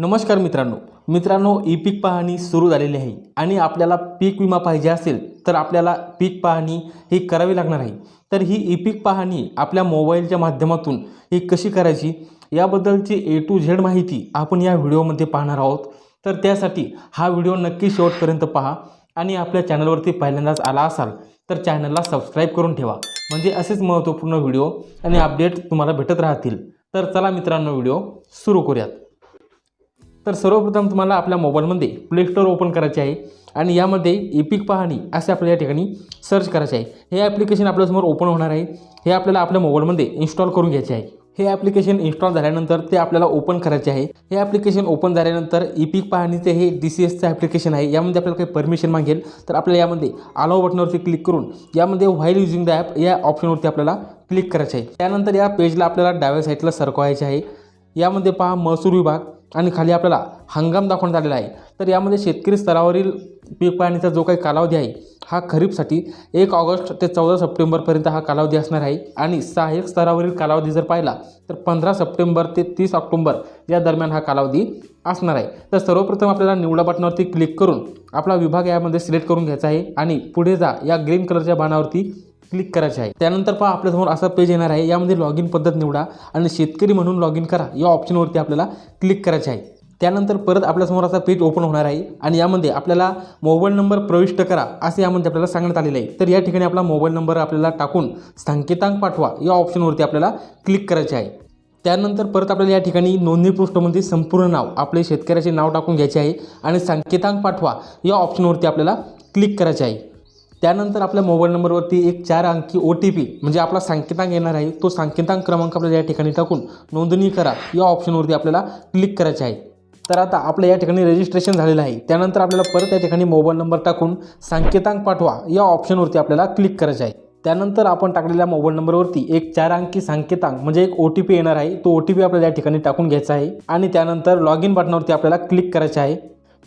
नमस्कार मित्रांनो. मित्रांनो ई पीक पाहणी सुरू झालेली आहे. आणि आपल्याला पीक विमा पाहिजे असेल तर आपल्याला पीक पाहणी ही करावी लागणार आहे. तर ही ई पीक पाहणी आपल्या मोबाईलच्या माध्यमातून ही कशी करायची याबद्दलची ए टू झेड माहिती आपण या व्हिडिओमध्ये पाहणार आहोत. तर त्यासाठी हा व्हिडिओ नक्की शेवटपर्यंत पहा. आणि आपल्या चॅनलवरती पहिल्यांदाच आला असाल तर चॅनलला सबस्क्राईब करून ठेवा. म्हणजे असेच महत्त्वपूर्ण व्हिडिओ आणि अपडेट तुम्हाला भेटत राहतील. तर चला मित्रांनो व्हिडिओ सुरू करूयात. तर सर्वप्रथम तुम्हाला आपल्या मोबाईलमध्ये प्ले स्टोअर ओपन करायचे आहे आणि यामध्ये एपिक पाहणी असे आपल्या या ठिकाणी सर्च करायचे आहे. हे ॲप्लिकेशन आपल्यासमोर ओपन होणार आहे. हे आपल्याला आपल्या मोबाईलमध्ये इन्स्टॉल करून घ्यायचे आहे. हे ॲप्लिकेशन इन्स्टॉल झाल्यानंतर ते आपल्याला ओपन करायचे आहे. हे ॲप्लिकेशन ओपन झाल्यानंतर इपिक पाहणीचे हे डी सी एसचं ॲप्लिकेशन आहे. यामध्ये आपल्याला काही परमिशन मागेल. तर आपल्याला यामध्ये अलाव बटनावरती क्लिक करून यामध्ये व्हाईल युजिंग द ॲप या ऑप्शनवरती आपल्याला क्लिक करायचे आहे. त्यानंतर या पेजला आपल्याला डाव्या साईडला सरकवायचे आहे. यामध्ये पहा महसूल विभाग. आणि खाली आपल्याला हंगाम दाखवण्यात आलेला आहे. तर यामध्ये शेतकरी स्तरावरील पीक पाहणीचा जो काही कालावधी आहे हा खरीपसाठी एक ऑगस्ट ते चौदा सप्टेंबरपर्यंत हा कालावधी असणार आहे. आणि सहाय्यक स्तरावरील कालावधी जर पाहिला तर पंधरा सप्टेंबर ते तीस ऑक्टोंबर या दरम्यान हा कालावधी असणार आहे. तर सर्वप्रथम आपल्याला निवडा बटनावरती क्लिक करून आपला विभाग यामध्ये सिलेक्ट करून घ्यायचा आहे. आणि पुढे जा या ग्रीन कलरच्या बाणावरती क्लिक करायचे आहे. त्यानंतर पहा आपल्यासमोर असा पेज येणार आहे. यामध्ये लॉग इन पद्धत निवडा आणि शेतकरी म्हणून लॉग इन करा. या ऑप्शनवरती आपल्याला क्लिक करायचे आहे. त्यानंतर परत आपल्यासमोर असा पेज ओपन होणार आहे आणि यामध्ये आपल्याला मोबाईल नंबर प्रविष्ट करा असे यामध्ये आपल्याला सांगण्यात आलेले आहे. तर या ठिकाणी आपला मोबाईल नंबर आपल्याला टाकून संकेतांक पाठवा. या ऑप्शनवरती आपल्याला क्लिक करायचे आहे. त्यानंतर परत आपल्याला या ठिकाणी नोंदणी पृष्ठमध्ये संपूर्ण नाव आपले शेतकऱ्याचे नाव टाकून घ्यायचे आहे आणि संकेतांक पाठवा. या ऑप्शनवरती आपल्याला क्लिक करायचे आहे. त्यानंतर आपल्या मोबाईल नंबरवरती एक चार अंकी ओ टी पी म्हणजे आपला सांकेतांक येणार आहे तो सांकेतांक क्रमांक आपल्याला या ठिकाणी टाकून नोंदणी करा. या ऑप्शनवरती आपल्याला क्लिक करायचे आहे. तर आता आपलं या ठिकाणी रजिस्ट्रेशन झालेलं आहे. त्यानंतर आपल्याला परत या ठिकाणी मोबाईल नंबर टाकून सांकेतांक पाठवा. या ऑप्शनवरती आपल्याला क्लिक करायचे आहे. त्यानंतर आपण टाकलेल्या मोबाईल नंबरवरती एक चार अंकी सांकेतांक म्हणजे एक ओ टी पी येणार आहे. तो ओ टी पी आपल्याला या ठिकाणी टाकून घ्यायचा आहे. आणि त्यानंतर लॉग इन बटनावरती आपल्याला क्लिक करायचे आहे.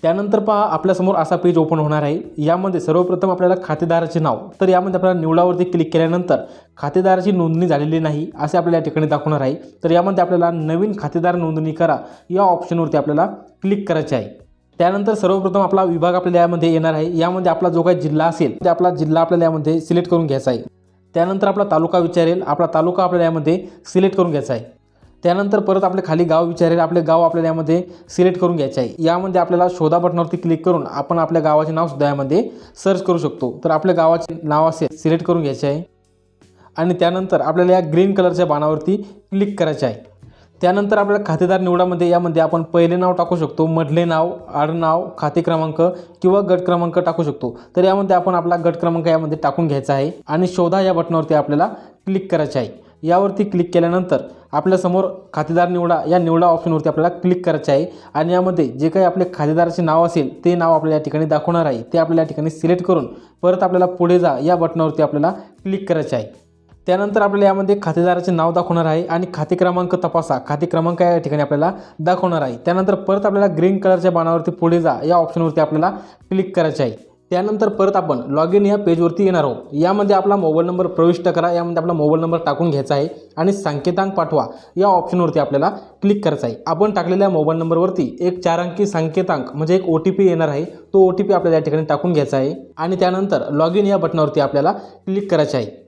त्यानंतर पहा आपल्यासमोर असा पेज ओपन होणार आहे. यामध्ये सर्वप्रथम आपल्याला खातेदाराचे नाव. तर यामध्ये आपल्याला निवडावरती क्लिक केल्यानंतर खातेदाराची नोंदणी झालेली नाही असे आपल्याला या ठिकाणी दाखवणार आहे. तर यामध्ये आपल्याला नवीन खातेदार नोंदणी करा. या ऑप्शनवरती आपल्याला क्लिक करायचे आहे. त्यानंतर सर्वप्रथम आपला विभाग आपल्याला यामध्ये येणार आहे. यामध्ये आपला जो काही जिल्हा असेल ते आपला जिल्हा आपल्याला यामध्ये सिलेक्ट करून घ्यायचा आहे. त्यानंतर आपला तालुका विचारेल. आपला तालुका आपल्याला यामध्ये सिलेक्ट करून घ्यायचा आहे. त्यानंतर परत आपले खाली गाव विचारेल आपले गाव आपल्याला यामध्ये सिलेक्ट करून घ्यायचे आहे. यामध्ये आपल्याला शोधा बटनावरती क्लिक करून आपण आपल्या गावाचे नाव सुद्धा यामध्ये सर्च करू शकतो. तर आपल्या गावाचे नाव असेल सिलेक्ट करून घ्यायचे आहे. आणि त्यानंतर आपल्याला या ग्रीन कलरच्या बाणावरती क्लिक करायचे आहे. त्यानंतर आपल्याला खातेदार निवडामध्ये यामध्ये आपण पहिले नाव टाकू शकतो मधले नाव आडनाव खाते क्रमांक किंवा गट क्रमांक टाकू शकतो. तर यामध्ये आपण आपला गट क्रमांक यामध्ये टाकून घ्यायचा आहे. आणि शोधा या बटनावरती आपल्याला क्लिक करायचे आहे. यावरती क्लिक केल्यानंतर आपल्यासमोर खातेदार निवडा या निवडा ऑप्शनवरती आपल्याला क्लिक करायचे आहे. आणि यामध्ये जे काही आपले खातेदाराचे नाव असेल ते नाव आपल्याला या ठिकाणी दाखवणार आहे. ते आपल्याला या ठिकाणी सिलेक्ट करून परत आपल्याला पुढे जा या बटनावरती आपल्याला क्लिक करायचे आहे. त्यानंतर आपल्याला यामध्ये खातेदाराचे नाव दाखवणार आहे आणि खाते क्रमांक तपासा. खाते क्रमांक या ठिकाणी आपल्याला दाखवणार आहे. त्यानंतर परत आपल्याला ग्रीन कलरच्या बाणावरती पुढे जा या ऑप्शनवरती आपल्याला क्लिक करायचे आहे. त्यानंतर परत आपण लॉग इन या पेजवरती येणार आहोत. यामध्ये आपला मोबाईल नंबर प्रविष्ट करा यामध्ये आपला मोबाईल नंबर टाकून घ्यायचा आहे आणि संकेतांक पाठवा. या ऑप्शनवरती आपल्याला क्लिक करायचा आहे. आपण टाकलेल्या मोबाईल नंबरवरती एक चार अंकी संकेतांक म्हणजे एक ओ टी पी येणार आहे. तो ओ टी पी आपल्याला या ठिकाणी टाकून घ्यायचा आहे. आणि त्यानंतर लॉग इन या बटनावरती आपल्याला क्लिक करायचे आहे.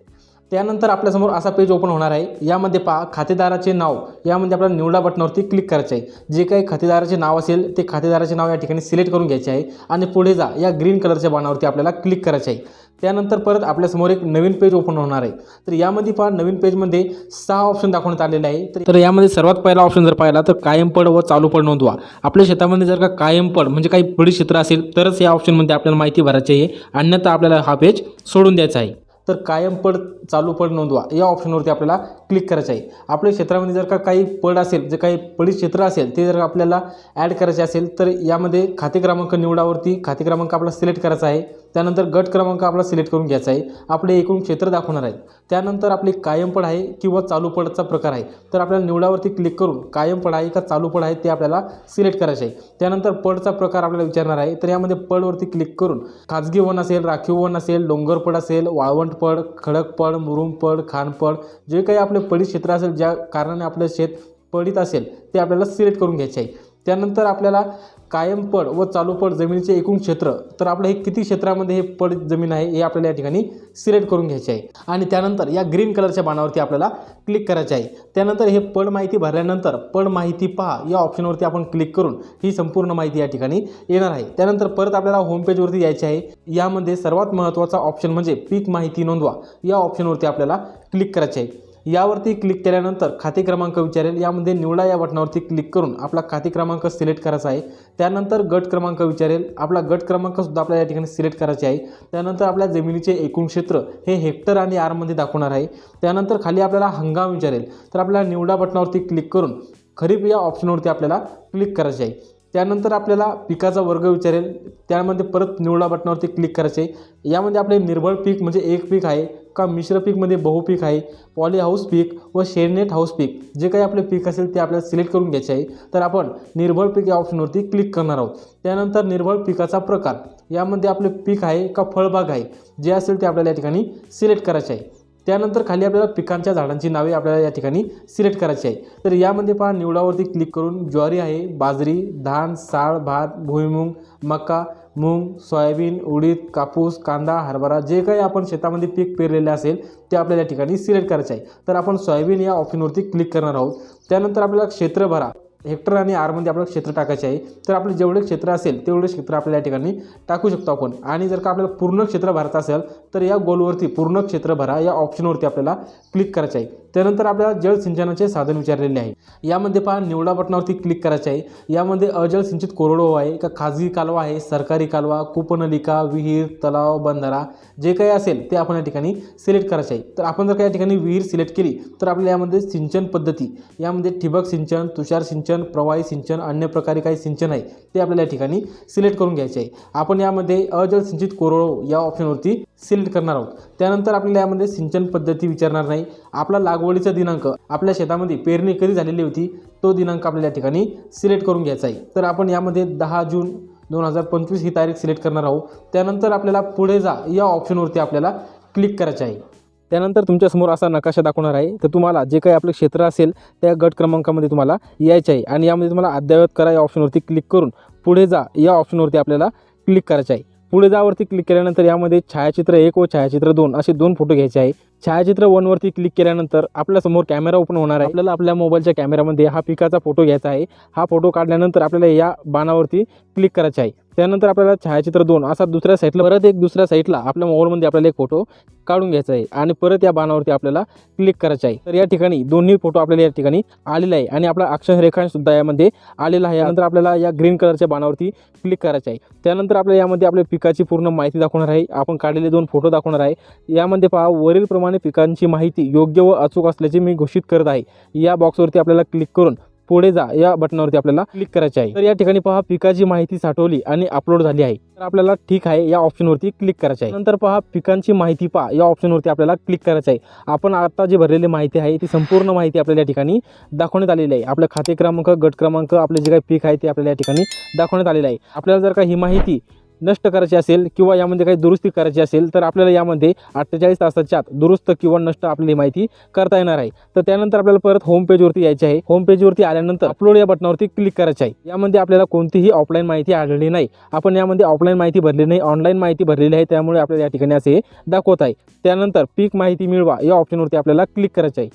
त्यानंतर आपल्यासमोर असा पेज ओपन होणार आहे. यामध्ये पहा खातेदाराचे नाव. यामध्ये आपल्याला निवडा बटनावरती क्लिक करायचे आहे जे काही खातेदाराचे नाव असेल ते खातेदाराचे नाव या ठिकाणी सिलेक्ट करून घ्यायचे आहे. आणि पुढे जा या ग्रीन कलरच्या बाणावरती आपल्याला क्लिक करायचे आहे त्यानंतर परत आपल्यासमोर एक नवीन पेज ओपन होणार आहे. तर यामध्ये पहा नवीन पेजमध्ये सहा ऑप्शन दाखवण्यात आलेले आहे. तर- तर यामध्ये सर्वात पहिला ऑप्शन जर पाहिला तर कायम पड व चालू पड नोंदवा. आपल्या शेतामध्ये जर का कायम पड म्हणजे काही पडी क्षेत्र असेल तरच या ऑप्शनमध्ये आपल्याला माहिती भरायची आहे. अन्यथा आपल्याला हा पेज सोडून द्यायचा आहे. तर कायम पड चालू पड नोंदवा. या ऑप्शनवरती आपल्याला क्लिक करायचं आहे. आपल्या क्षेत्रामध्ये जर का काही पड असेल जे काही पडी क्षेत्र असेल ते जर आपल्याला ॲड करायचे असेल तर यामध्ये खाते क्रमांक निवडावरती खाते क्रमांक आपला सिलेक्ट करायचा आहे. त्यानंतर गट क्रमांक आपला सिलेक्ट करून घ्यायचा आहे. आपले एकूण क्षेत्र दाखवणार आहेत. त्यानंतर आपली कायमपड आहे किंवा चालू पडचा प्रकार आहे. तर आपल्याला निवडावरती क्लिक करून कायमपड आहे का चालू पड आहे ते आपल्याला सिलेक्ट करायचे आहे. त्यानंतर पडचा प्रकार आपल्याला विचारणार आहे. तर यामध्ये पडवरती क्लिक करून खाजगी वन असेल राखीव वन असेल डोंगरपड असेल वाळवंट पड खडकपड मुरुमपड खानपड जे काही आपले पडी क्षेत्र असेल ज्या कारणाने आपलं शेत पडीत असेल ते आपल्याला सिलेक्ट करून घ्यायचे आहे. त्यानंतर आपल्याला कायम पड व चालू पड जमिनीचे एकूण क्षेत्र तर आपलं हे किती क्षेत्रामध्ये हे पड जमीन आहे हे आपल्याला या ठिकाणी सिलेक्ट करून घ्यायचे आहे. आणि त्यानंतर या ग्रीन कलरच्या बाणावरती आपल्याला क्लिक करायचे आहे. त्यानंतर हे पड माहिती भरल्यानंतर पड माहिती पहा या ऑप्शनवरती आपण क्लिक करून ही संपूर्ण माहिती या ठिकाणी येणार आहे. त्यानंतर परत आपल्याला होम पेजवरती यायचे आहे. यामध्ये सर्वात महत्त्वाचा ऑप्शन म्हणजे पीक माहिती नोंदवा. या ऑप्शनवरती आपल्याला क्लिक करायचे आहे. यावरती क्लिक केल्यानंतर खाते क्रमांक विचारेल. यामध्ये निवडा या बटनावरती क्लिक करून आपला खाते क्रमांक सिलेक्ट करायचा आहे. त्यानंतर गट क्रमांक विचारेल. आपला गट क्रमांकसुद्धा आपल्याला या ठिकाणी सिलेक्ट करायचे आहे. त्यानंतर आपल्या जमिनीचे एकूण क्षेत्र हे हेक्टर आणि आरमध्ये दाखवणार आहे. त्यानंतर खाली आपल्याला हंगाम विचारेल. तर आपल्याला निवडा बटनावरती क्लिक करून खरीप या ऑप्शनवरती आपल्याला क्लिक करायचे आहे. त्यानंतर आपल्याला पिकाचा वर्ग विचारेल. त्यामध्ये परत निवडा बटनावरती क्लिक करायचे यामध्ये आपले निर्भळ पीक म्हणजे एक पीक आहे. का मिश्र पीकमध्ये बहुपीक आहे पॉली हाऊस पीक व शेडनेट हाऊस पीक जे काही आपले पीक असेल ते आपल्याला सिलेक्ट करून घ्यायचे आहे. तर आपण निर्भळ पीक या ऑप्शनवरती क्लिक करणार आहोत. त्यानंतर निर्भळ पिकाचा प्रकार यामध्ये आपले पीक आहे का फळबाग आहे जे असेल ते आपल्याला या ठिकाणी सिलेक्ट करायचे आहे. त्यानंतर खाली आपल्याला पिकांच्या झाडांची नावे आपल्याला या ठिकाणी सिलेक्ट करायची आहे. तर यामध्ये पहा निवडावरती क्लिक करून ज्वारी आहे बाजरी धान साळ भात भुईमुंग मका मूग सोयाबीन उडीद कापूस कांदा हरभरा जे काही आपण शेतामध्ये पीक पेरलेले असेल ते आपल्याला या ठिकाणी सिलेक्ट करायचे आहे. तर आपण सोयाबीन या ऑप्शनवरती क्लिक करणार आहोत. त्यानंतर आपल्याला क्षेत्र भरा. हेक्टर आणि आरमध्ये आपल्याला क्षेत्र टाकायचे आहे. तर आपले जेवढे क्षेत्र असेल तेवढे क्षेत्र आपल्या या ठिकाणी टाकू शकतो आपण. आणि जर का आपल्याला पूर्ण क्षेत्र भरायचं असेल तर या गोलवरती पूर्ण क्षेत्र भरा. या ऑप्शनवरती आपल्याला क्लिक करायचे आहे. त्यानंतर आपल्याला जलसिंचनाचे साधन विचारलेले आहे. यामध्ये पहा निवडा बटनावरती क्लिक करायचे आहे. यामध्ये अजल सिंचित कोरडो आहे का खाजगी कालवा आहे सरकारी कालवा कूपनलिका विहीर तलाव बंधारा जे काही असेल ते आपण या ठिकाणी सिलेक्ट करायचे आहे. तर आपण जर का या ठिकाणी विहीर सिलेक्ट केली तर आपल्याला यामध्ये सिंचन पद्धती यामध्ये ठिबक सिंचन तुषार सिंचन प्रवाही सिंचन अन्य प्रकारे काही सिंचन आहे ते आपल्याला या ठिकाणी सिलेक्ट करून घ्यायचे आहे. आपण यामध्ये अजल सिंचित कोरडो या ऑप्शनवरती सिलेक्ट करणार आहोत. त्यानंतर आपल्याला यामध्ये सिंचन पद्धती विचारणार नाही. आपला लागवडीचा दिनांक आपल्या शेतामध्ये पेरणी कधी झालेली होती तो दिनांक आपल्याला या ठिकाणी सिलेक्ट करून घ्यायचा आहे. तर आपण यामध्ये दहा जून दोन हजार पंचवीस ही तारीख सिलेक्ट करणार आहोत. त्यानंतर आपल्याला पुढे जा या ऑप्शनवरती आपल्याला क्लिक करायचे आहे. त्यानंतर तुमच्यासमोर असा नकाशा दाखवणार आहे. तर तुम्हाला जे काही आपलं क्षेत्र असेल त्या गट क्रमांकामध्ये तुम्हाला यायचे आहे. आणि यामध्ये तुम्हाला अद्ययावत करा या ऑप्शनवरती क्लिक करून पुढे जा या ऑप्शनवरती आपल्याला क्लिक करायचे आहे. पुढे जावरती क्लिक केल्यानंतर यामध्ये छायाचित्र एक व छायाचित्र दोन असे दोन फोटो घ्यायचे आहे. छायाचित्र वनवरती क्लिक केल्यानंतर आपल्यासमोर कॅमेरा ओपन होणार आहे. आपल्याला आपल्या मोबाईलच्या कॅमेऱ्यामध्ये हा पिकाचा फोटो घ्यायचा आहे. हा फोटो काढल्यानंतर आपल्याला या बाणावरती क्लिक करायचे आहे. त्यानंतर आपल्याला छायाचित्र दोन असा दुसऱ्या साईडला परत एक दुसऱ्या साईडला आपल्या मोबाईलमध्ये आपल्याला एक फोटो काढून घ्यायचा आहे. आणि परत या बाणावरती आपल्याला क्लिक करायचं आहे. तर या ठिकाणी दोन्ही फोटो आपल्याला या ठिकाणी आलेला आहे. आणि आपला अक्षर रेखांशसुद्धा यामध्ये आलेला आहे. यानंतर आपल्याला या ग्रीन कलरच्या बाणावरती क्लिक करायचं आहे. त्यानंतर आपल्याला यामध्ये आपल्या पिकाची पूर्ण माहिती दाखवणार आहे. आपण काढलेले दोन फोटो दाखवणार आहे. यामध्ये पहा वरीलप्रमाणे पिकांची माहिती योग्य व अचूक असल्याचे मी घोषित करत आहे. या बॉक्सवरती आपल्याला क्लिक करून पुढे जा या बटनावरती आपल्याला क्लिक करायचे आहे. तर या ठिकाणी पहा पिकाची माहिती साठवली आणि अपलोड झाली आहे. तर आपल्याला ठीक आहे या ऑप्शनवरती क्लिक करायचे आहे. नंतर पहा पिकांची माहिती पहा या ऑप्शनवरती आपल्याला क्लिक करायचं आहे. आपण आता जी भरलेली माहिती आहे ती संपूर्ण माहिती आपल्याला या ठिकाणी दाखवण्यात आलेली आहे. आपलं खाते क्रमांक गट क्रमांक आपले जे काही पीक आहे ते आपल्याला या ठिकाणी दाखवण्यात आलेलं आहे. आपल्याला जर का ही माहिती नष्ट करायची असेल किंवा यामध्ये काही दुरुस्ती करायची असेल तर आपल्याला यामध्ये अठ्ठेचाळीस तासाच्या आत दुरुस्त किंवा नष्ट आपली माहिती करता येणार आहे. तर त्यानंतर आपल्याला परत होम पेजवरती यायचे आहे. होम पेजवरती आल्यानंतर अपलोड या बटनावरती क्लिक करायचे आहे. यामध्ये आपल्याला कोणतीही ऑफलाईन माहिती आढळली नाही. आपण यामध्ये ऑफलाईन माहिती भरली नाही ऑनलाईन माहिती भरलेली आहे त्यामुळे आपल्याला या ठिकाणी असे दाखवत आहे. त्यानंतर पीक माहिती मिळवा या ऑप्शनवरती आपल्याला क्लिक करायचे आहे.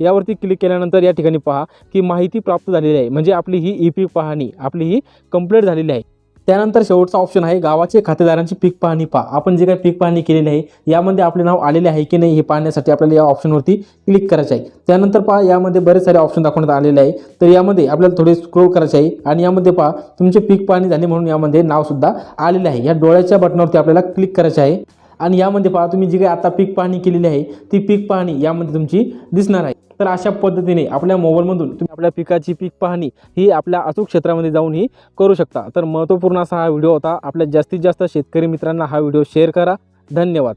यावरती क्लिक केल्यानंतर या ठिकाणी पहा की माहिती प्राप्त झालेली आहे. म्हणजे आपली ही ई पीक पाहणी आपली ही कंप्लीट झालेली आहे. त्यानंतर शेवटचा ऑप्शन आहे गावाचे खातेदारांची पीक पाहणी पहा. आपण जे काही पीक पाहणी केलेली आहे यामध्ये आपले नाव आलेले आहे की नाही हे पाहण्यासाठी आपल्याला या ऑप्शनवरती क्लिक करायचे आहे. त्यानंतर पहा यामध्ये बरेच सारे ऑप्शन दाखवण्यात आलेले आहे. तर यामध्ये आपल्याला थोडे स्क्रोल करायचे आहे आणि यामध्ये पहा तुमचे पीक पाहणी झाली म्हणून यामध्ये नावसुद्धा आलेले आहे. या डोळ्याच्या बटनावरती आपल्याला क्लिक करायचे आहे. आणि यामध्ये पहा तुम्ही जी काही आता पीक पाहणी केलेली आहे ती पीक पाहणी यामध्ये तुमची दिसणार आहे. तर अशा पद्धतीने आपल्या मोबाईलमधून तुम्ही आपल्या पिकाची पीक पाहणी ही आपल्या अचूक क्षेत्रामध्ये जाऊन ही करू शकता. तर महत्त्वपूर्ण असा हा व्हिडिओ होता. आपल्या जास्तीत जास्त शेतकरी मित्रांना हा व्हिडिओ शेअर करा. धन्यवाद.